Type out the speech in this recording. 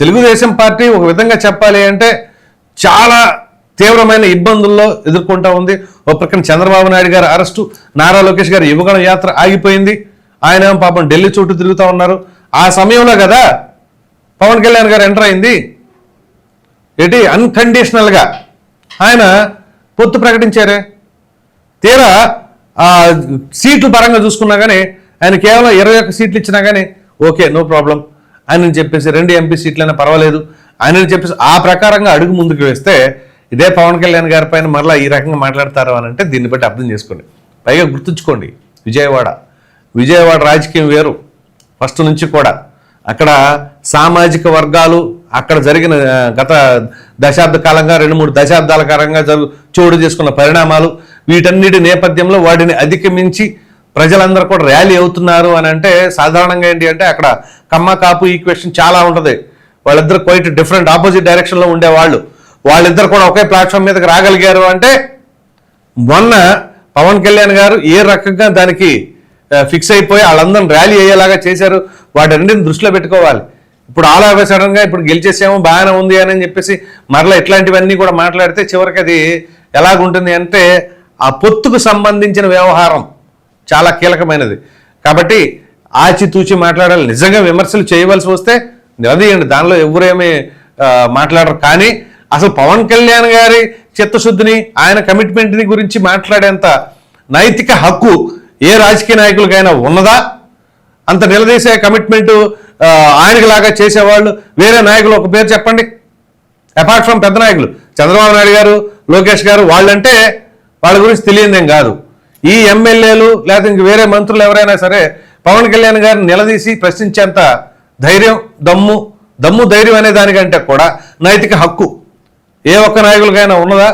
Telugu Desam party ఒక విధంగా చెప్పాలి అంటే చాలా తీవ్రమైన ఇబ్బందుల్లో ఎదుర్కొంటా ఉంది. ఒక ప్రక్కన చంద్రబాబు నాయుడు గారి అరెస్టు నారా లోకేష్ గారి యువగణ యాత్ర ఆగిపోయింది. ఆయన పాపం ఢిల్లీ చుట్టూ తిరుగుతూ ఉన్నారు. ఆ సమయంలో కదా పవన్ కళ్యాణ్ గారు ఎంటర్ అయింది. ఏంటి? అన్కండిషనల్గా ఆయన పొత్తు ప్రకటించారే? తీరా ఆ సీట్లు పరంగా చూసుకున్నా కానీ ఆయన కేవలం ఇరవై ఒక్క సీట్లు ఇచ్చినా కానీ ఓకే నో ప్రాబ్లం. ఆయన చెప్పేసి రెండు ఎంపీ సీట్లైనా పర్వాలేదు. ఆయన చెప్పేసి ఆ ప్రకారంగా అడుగు ముందుకు వేస్తే ఇదే పవన్ కళ్యాణ్ గారి పైన మరలా ఈ రకంగా మాట్లాడతారు అని అంటే దీన్ని బట్టి అర్థం చేసుకోండి. పైగా గుర్తుంచుకోండి విజయవాడ. విజయవాడ రాజకీయం వేరు. ఫస్ట్ నుంచి కూడా అక్కడ సామాజిక వర్గాలు అక్కడ జరిగిన గత దశాబ్ద కాలంగా రెండు మూడు దశాబ్దాల కాలంగా జరుగు చోటు చేసుకున్న పరిణామాలు వీటన్నిటి నేపథ్యంలో వాటిని అధిగమించి ప్రజలందరూ కూడా ర్యాలీ అవుతున్నారు అని అంటే సాధారణంగా ఏంటి అంటే అక్కడ కమ్మ కాపు ఈక్వేషన్ చాలా ఉంటుంది. వాళ్ళిద్దరు క్వైట్ డిఫరెంట్ ఆపోజిట్ డైరెక్షన్లో ఉండేవాళ్ళు. వాళ్ళిద్దరు కూడా ఒకే ప్లాట్ఫామ్ మీదకి రాగలిగారు అంటే మొన్న పవన్ కళ్యాణ్ గారు ఏ రకంగా దానికి ఫిక్స్ అయిపోయి వాళ్ళందరిని ర్యాలీ అయ్యేలాగా చేశారు వాటన్నిటిని దృష్టిలో పెట్టుకోవాలి. ఇప్పుడు ఆల్ ఆఫ్ సడన్గా ఇప్పుడు గెలిచేసాము బాగానే ఉంది అని చెప్పేసి మరలా ఇట్లాంటివన్నీ కూడా మాట్లాడితే చివరికి అది ఎలాగుంటుంది అంటే ఆ పొత్తుకు సంబంధించిన వ్యవహారం చాలా కీలకమైనది. కాబట్టి ఆచితూచి మాట్లాడాలి నిజంగా విమర్శలు చేయవలసి వస్తే నిలదీయండి దానిలో ఎవరేమీ మాట్లాడరు. కానీ అసలు పవన్ కళ్యాణ్ గారి చిత్తశుద్ధిని ఆయన కమిట్మెంట్ని గురించి మాట్లాడేంత నైతిక హక్కు ఏ రాజకీయ నాయకులకైనా ఉన్నదా? అంత నిలదీసే కమిట్మెంట్ ఆయనకి లాగా చేసేవాళ్ళు వేరే నాయకులు ఒక పేరు చెప్పండి. అపార్ట్ ఫ్రమ్ పెద్ద నాయకులు చంద్రబాబు నాయుడు గారు లోకేష్ గారు వాళ్ళంటే వాళ్ళ గురించి తెలియదేం కాదు. ఈ ఎమ్మెల్యేలు లేకపోతే ఇంక వేరే మంత్రులు ఎవరైనా సరే పవన్ కళ్యాణ్ గారిని నిలదీసి ప్రశ్నించేంత ధైర్యం దమ్ము దమ్ము ధైర్యం అనే దానికంటే కూడా నైతిక హక్కు ఏ ఒక్క నాయకులకైనా ఉన్నదా?